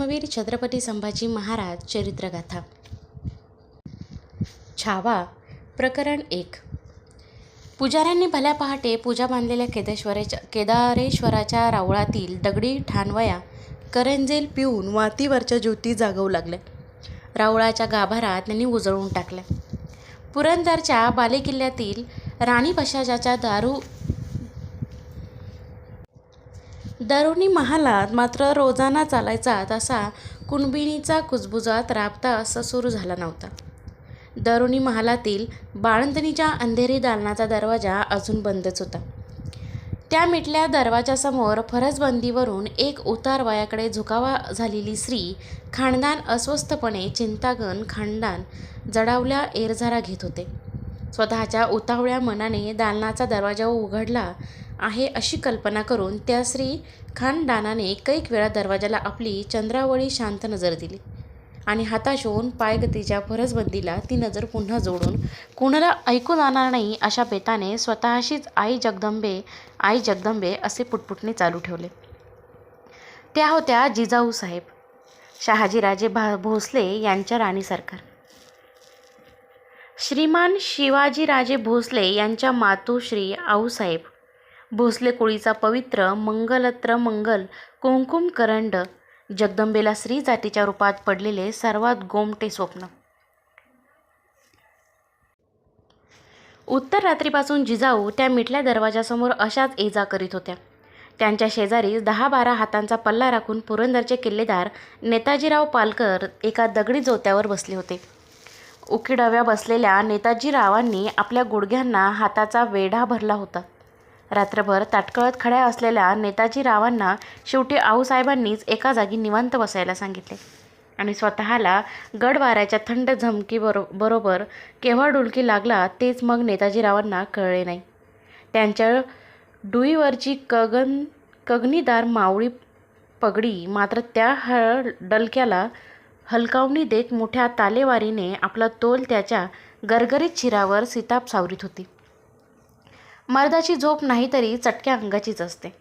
धर्मवीर छत्रपती संभाजी महाराज चरित्रगाथा. छावा प्रकरण एक. पुजाऱ्यांनी भल्या पहाटे पूजा बांधलेल्या केदेश्वराच्या केदारेश्वराच्या रावळातील दगडी ठाणवया करंजेल पिऊन वातीवरच्या ज्योती जागवू लागल्या. रावळाच्या गाभारा त्यांनी उजळून टाकल्या. पुरंदरच्या बालेकिल्ल्यातील राणी पशाजाच्या दारू दारुणी महालात मात्र रोजाना चालायचा तसा कुणबिणीचा कुजबुजात राबता असा सुरू झाला नव्हता. दारुणी महालातील बाळंतणीच्या अंधेरी दालनाचा दरवाजा अजून बंदच होता. त्या मिटल्या दरवाजासमोर फरसबंदीवरून एक उतार वयाकडे झुकावा झालेली स्त्री खानदान अस्वस्थपणे चिंतागण खानदान जडावल्या एरझारा घेत होते. स्वतःच्या उतावळ्या मनाने दालनाचा दरवाजा उघडला आहे अशी कल्पना करून त्या श्री खानदानाने कैक वेळा दरवाजाला आपली चंद्रावळी शांत नजर दिली आणि हाताश होऊन पायगतीच्या फरसबंदीला ती नजर पुन्हा जोडून कुणाला ऐकू जाणार नाही अशा बेताने स्वतःशीच आई जगदंबे आई जगदंबे असे पुटपुटणे चालू ठेवले. त्या होत्या जिजाऊ साहेब शहाजीराजे भा भोसले यांच्या राणी सरकार. श्रीमान शिवाजीराजे भोसले यांच्या मातोश्री आऊसाहेब भोसले कोळीचा पवित्र मंगलत्र मंगल कुंकुम करंड. जगदंबेला स्त्री जातीच्या रूपात पडलेले सर्वात गोमटे स्वप्न. उत्तर रात्रीपासून जिजाऊ त्या मिटल्या दरवाजासमोर अशाच एजा करीत होत्या. त्यांच्या शेजारी दहा बारा हातांचा पल्ला राखून पुरंदरचे किल्लेदार नेताजीराव पालकर एका दगडी जोत्यावर बसले होते. उकिडाव्या बसलेल्या नेताजीरावांनी आपल्या गुडघ्यांना हाताचा वेढा भरला होता. रात्रभर ताटकळत खड्या असलेल्या नेताजीरावांना शेवटी आऊसाहेबांनीच एका जागी निवांत बसायला सांगितले. आणि स्वतःला गडवाऱ्याच्या थंड झमकी बरो बरोबर केव्हा डुलकी लागला तेच मग नेताजीरावांना कळले नाही. त्यांच्या डुईवरची कगन कगनीदार मावळी पगडी मात्र त्या हळ डलक्याला हलकावणी देत मोठ्या तालेवारीने आपला तोल त्याच्या गरगरीत शिरावर सिताप सावरीत होती. मर्दाची झोप नाही तरी चटक्या अंगाचीच असते.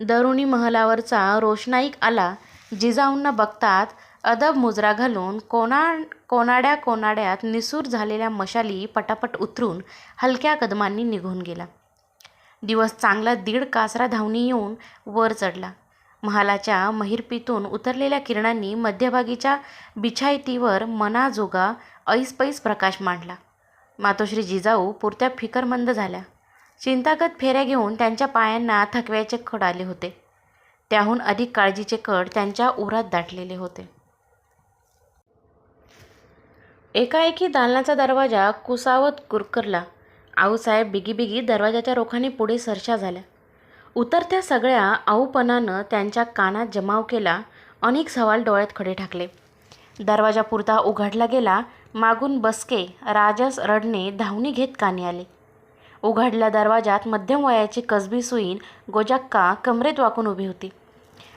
दरुणी महलावरचा रोषणाईक आला जिजाऊंना बघतात अदब मुजरा घालून कोणा कोनाड्या कोनाड्यात निसूर झालेल्या मशाली पटापट उतरून हलक्या कदमांनी निघून गेला. दिवस चांगला दीड कासरा धावणी येऊन वर चढला. महालाच्या महिरपीतून उतरलेल्या किरणांनी मध्यभागीच्या बिछायतीवर मनाजोगा ऐसपैस प्रकाश मांडला. मातोश्री जिजाऊ पुरत्या फिकरमंद झाल्या. चिंतागत फेऱ्या घेऊन त्यांच्या पायांना थकव्याचे कड आले होते. त्याहून अधिक काळजीचे कड त्यांच्या उरात दाटलेले होते. एकाएकी दालनाचा दरवाजा कुसावत कुरकरला. आऊसाहेब बिगीबिगी दरवाजाच्या रोखाने पुढे सरशा झाल्या. उतरत्या सगळ्या आऊपणानं त्यांच्या कानात जमाव केला. अनेक सवाल डोळ्यात खडे ठाकले. दरवाजा पुरता उघडला गेला. मागून बसके राजस रडणे धावणी घेत कानी आले. उघडल्या दरवाजात मध्यम वयाची कसबी सुईन गोजाक्का कमरेत वाकून उभी होती.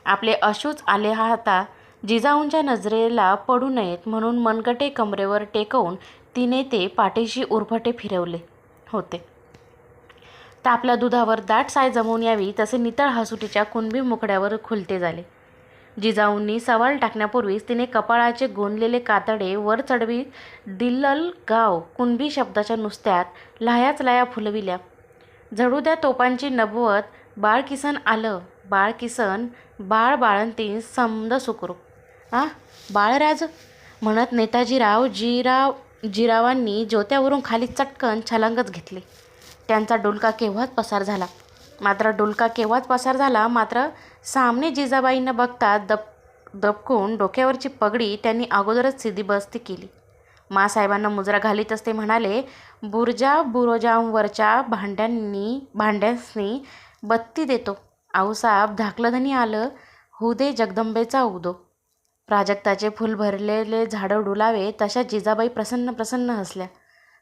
आपले अशूच आले हाता जिजाऊंच्या नजरेला पडू नयेत म्हणून मनगटे कमरेवर टेकवून तिने ते पाठीशी उरफटे फिरवले होते. तापल्या दुधावर दाट साय जमवून यावी तसे नितळ हसुटीच्या कुणबी मुखड्यावर खुलते झाले. जिजाऊंनी सवाल टाकण्यापूर्वीच तिने कपाळाचे गोंदलेले कातडे वर चढवी दिल्लल गाव कुणबी शब्दाच्या नुसत्यात लाह्याच लाया फुलविल्या. झडू द्या तोपांची नबवत बाळ किसन आलं बाळ किसन बाळ बाळंती समद सुकरू आ बाळराज? म्हणत नेताजीराव जीराव जिरावांनी ज्योत्यावरून खाली चटकन छलांगच घेतली. त्यांचा डुलका केव्हाच पसार झाला? मात्र डुलका केव्हाच पसार झाला मात्र सामने जिजाबाईंना बघता दप दबकून डोक्यावरची पगडी त्यांनी अगोदरच सिधी बस्ती केली मासाहेबांना मुजरा घालीत असते म्हणाले बुरजा बुरोजांवरच्या भांड्यांनी भांड्यांसनी बत्ती देतो. आऊसाहेब धाकलधनी आलं हुदे जगदंबेचा उदो. प्राजक्ताचे फुल भरलेले झाडं डुलावे तशा जिजाबाई प्रसन्न प्रसन्न हसल्या.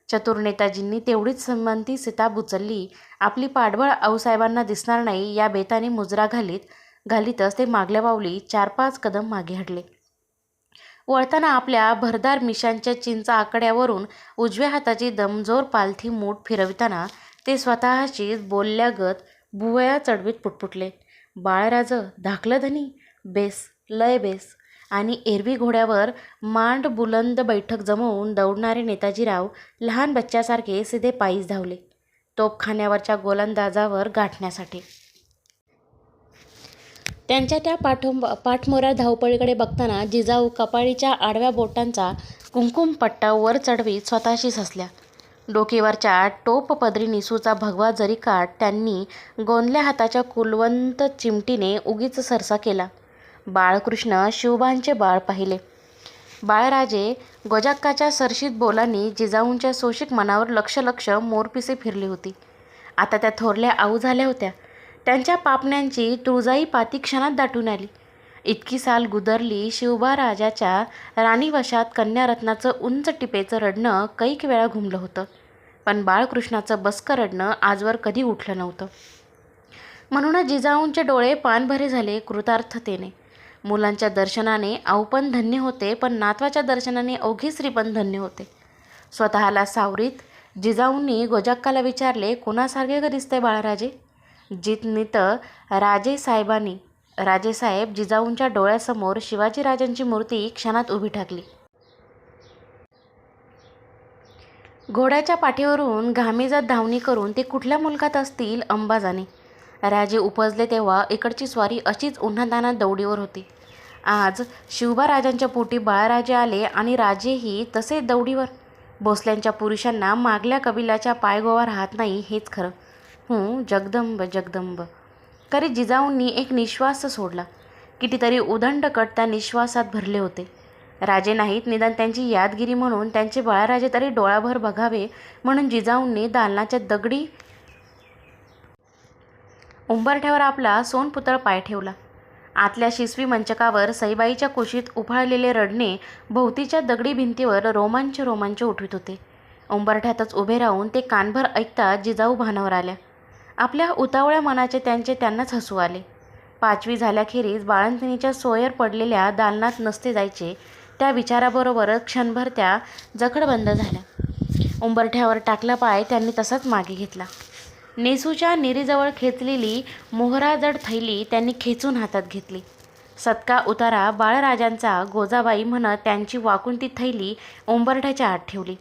चतुर नेताजींनी तेवढीच संमती सिताब उचलली आपली पाठबळ आऊसाहेबांना दिसणार नाही या बेताने मुजरा घालीत घालीतच ते मागल्या पावली चार पाच कदम मागे हटले. वळताना आपल्या भरदार मिशांच्या चिंचा आकड्यावरून उजव्या हाताची दमजोर पालथी मूठ फिरविताना ते स्वतःशीच बोलल्यागत भुवया चढवीत पुटपुटले. बाळराज धाकलं धनी? बेस लय बेस. आणि एरवी घोड्यावर मांड बुलंद बैठक जमवून दौडणारे नेताजीराव लहान बच्च्यासारखे सीधे पायीच धावले. तोफखान्यावरच्या गोलंदाजावर गाठण्यासाठी. त्यांच्या त्या पाठो पाठमोऱ्या धावपळीकडे बघताना जिजाऊ कपाळीच्या आडव्या बोटांचा कुंकुम पट्टा वर चढवीत स्वतःशीच हसल्या डोकीवरच्या टोप पदरी निसूचा भगवा जरी काठ त्यांनी गोंदल्या हाताच्या कुलवंत चिमटीने उगीच सरसा केला. बाळकृष्ण शिवबांचे बाळ पाहिले. बाळराजे गोजाक्काच्या सरशीत बोलांनी जिजाऊंच्या सोशिक मनावर लक्ष लक्ष मोरपिसे फिरली होती. आता त्या थोरल्या आऊ झाल्या होत्या. त्यांच्या पापण्यांची तुळजाई पाती क्षणात दाटून आली. इतकी साल गुदरली शिवबा राजाच्या राणीवशात कन्यारत्नाचं उंच टिपेचं रडणं कैक वेळा घुमलं होतं. पण बाळकृष्णाचं बसकं रडणं आजवर कधी उठलं नव्हतं. म्हणूनच जिजाऊंचे डोळे पानभरे झाले कृतार्थतेने. मुलांच्या दर्शनाने आऊ पण धन्य होते पण नातवाच्या दर्शनाने अवघे श्री पण धन्य होते. स्वतःला सावरीत जिजाऊंनी गोजाक्काला विचारले कोणासारखे ग दिसते बाळराजे? जितनित राजे साहेबांनी राजेसाहेब जिजाऊंच्या डोळ्यासमोर शिवाजीराजांची मूर्ती क्षणात उभी ठाकली. घोड्याच्या पाठीवरून घामेजात धावणी करून ते कुठल्या मुलकात असतील अंबाजाने? राजे उपजले तेव्हा इकडची स्वारी अशीच उन्हातानात दौडीवर होती. आज शिवबा राजांच्या पोटी बाळराजे आले आणि राजेही तसे दौडीवर. भोसल्यांच्या पुरुषांना मागल्या कबिलाच्या पायगोवा राहत नाही हेच खरं. हूं जगदंब जगदंब. तरी जिजाऊंनी एक निश्वास सोडला. कितीतरी उदंड कट त्या निश्वासात भरले होते. राजे नाहीत निदान त्यांची यादगिरी म्हणून त्यांचे बाळराजे तरी डोळाभर बघावे म्हणून जिजाऊंनी दालनाच्या दगडी उंबरठ्यावर आपला सोनपुतळ पाय ठेवला. आतल्या शिसवी मंचकावर सईबाईच्या कुशीत उफाळलेले रडणे भोवतीच्या दगडी भिंतीवर रोमांच रोमांच उठवित होते. उंबरठ्यातच उभे राहून ते कानभर ऐकता जिजाऊ भानावर आल्या. आपल्या उतावळ्या मनाचे त्यांचे त्यांनाच हसू आले. पाचवी झाल्याखेरीज बाळंतिणीच्या सोयर पडलेल्या दालनात नसते जायचे त्या विचाराबरोबर क्षणभर त्या जखडबंद झाल्या. उंबरठ्यावर टाकला पाय त्यांनी तसाच मागे घेतला. नेसूच्या निरीजवळ खेचलेली मोहराजड थैली त्यांनी खेचून हातात घेतली. सत्का उतारा बाळराजांचा गोजाबाई म्हणत त्यांची वाकून ती थैली ओंबरठ्याच्या आत ठेवली.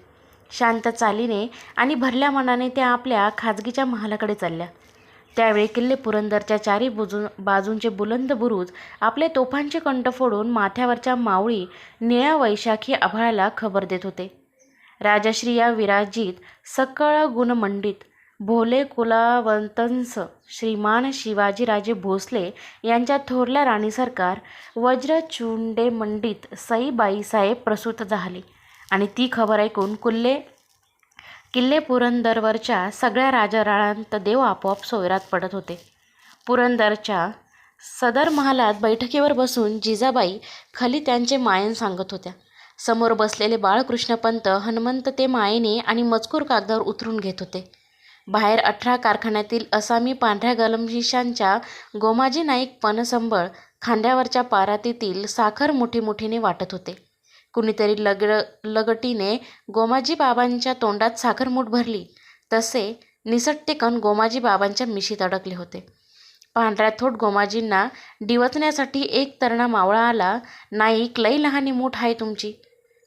शांत चालीने आणि भरल्या मनाने त्या आपल्या खाजगीच्या महालाकडे चालल्या. त्यावेळी किल्ले पुरंदरच्या चारी बुजून बाजूंचे बुलंद बुरुज आपले तोफांचे कंठ फोडून माथ्यावरच्या मावळी निळ्या वैशाखी आभाळाला खबर देत होते. राजश्री या विराजित सकळ गुणमंडित भोले कुलावंतंस श्रीमान शिवाजीराजे भोसले यांच्या थोरल्या राणी सरकार वज्रचुंडे मंडित प्रसूत झाली. आणि ती खबर ऐकून कुल्ले किल्ले पुरंदरवरच्या सगळ्या राजाराळांत देव आपोआप सोयरात पडत होते. पुरंदरच्या सदर महालात बैठकीवर बसून जिजाबाई खाली त्यांचे मायन सांगत होत्या. समोर बसलेले बाळकृष्णपंत हनुमंत ते मायेने आणि मजकूर कागदावर उतरून घेत होते. बाहेर अठरा कारखान्यातील असामी पांढऱ्या गलमशिशांच्या गोमाजी नाईक पनसंबळ खांद्यावरच्या पारातीतील साखर मोठी मोठीने वाटत होते. कुणीतरी लग लगटीने गोमाजी बाबांच्या तोंडात साखरमूठ भरली. तसे निसटते कण गोमाजी बाबांच्या मिशीत अडकले होते. पांढऱ्या थोट गोमाजींना डिवचण्यासाठी एक तरणा मावळा आला नाईक लई लहानी मूठ आहे तुमची.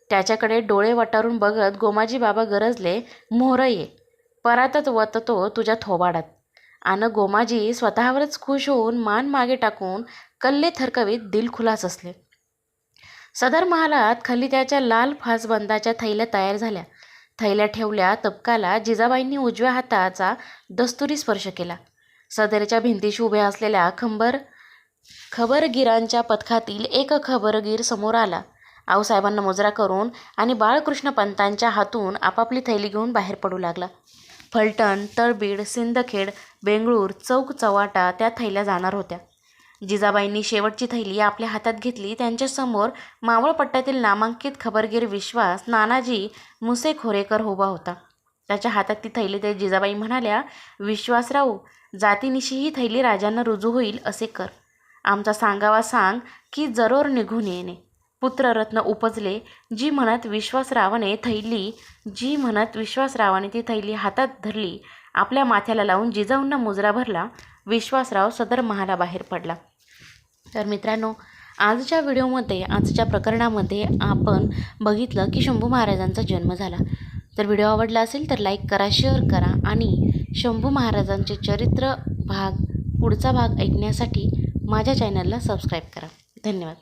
त्याच्याकडे डोळे वटारून बघत गोमाजी बाबा गरजले मोहर ये. परातच वततो तुझ्या थोबाडात. आणि गोमाजी स्वतःवरच खुश होऊन मान मागे टाकून कल्ले थरकवीत दिलखुलास असले. सदर महालात खाली त्याच्या लाल फासबंदाच्या थैल्या तयार झाल्या. थैल्या ठेवल्या तबकाला जिजाबाईंनी उजव्या हाताचा दस्तुरी स्पर्श केला. सदरच्या भिंतीशी उभ्या असलेल्या खंबर खबरगिरांच्या पथकातील एक खबरगीर समोर आला. आऊसाहेबांना मुजरा करून आणि बाळकृष्ण पंतांच्या हातून आपापली थैली घेऊन बाहेर पडू लागला. फलटण तळबीड सिंदखेड बेंगळूर चौक चवाटा त्या थैल्या जाणार होत्या. जिजाबाईंनी शेवटची थैली आपल्या हातात घेतली. त्यांच्यासमोर मावळपट्ट्यातील नामांकित खबरगीर विश्वास नानाजी मुसेखोरेकर उभा होता. त्याच्या हातात ती थैली ते जिजाबाई म्हणाल्या विश्वासराव जातीनिशी ही थैली राजांना रुजू होईल असे कर. आमचा सांगावा सांग की जरोर निघून येणे. पुत्ररत्न उपजले जी म्हणत विश्वासरावाने थैली जी म्हणत विश्वासरावाने ती थैली हातात धरली आपल्या माथ्याला लावून जिजाऊंना मुजरा भरला विश्वासराव सदर महाला बाहेर पडला. तर मित्रांनो आजच्या व्हिडिओमध्ये आजच्या प्रकरणामध्ये आपण बघितलं की शंभू महाराजांचा जन्म झाला. तर व्हिडिओ आवडला असेल तर लाईक करा शेअर करा आणि शंभू महाराजांचे चरित्र भाग पुढचा भाग ऐकण्यासाठी माझ्या चॅनलला सबस्क्राईब करा. धन्यवाद.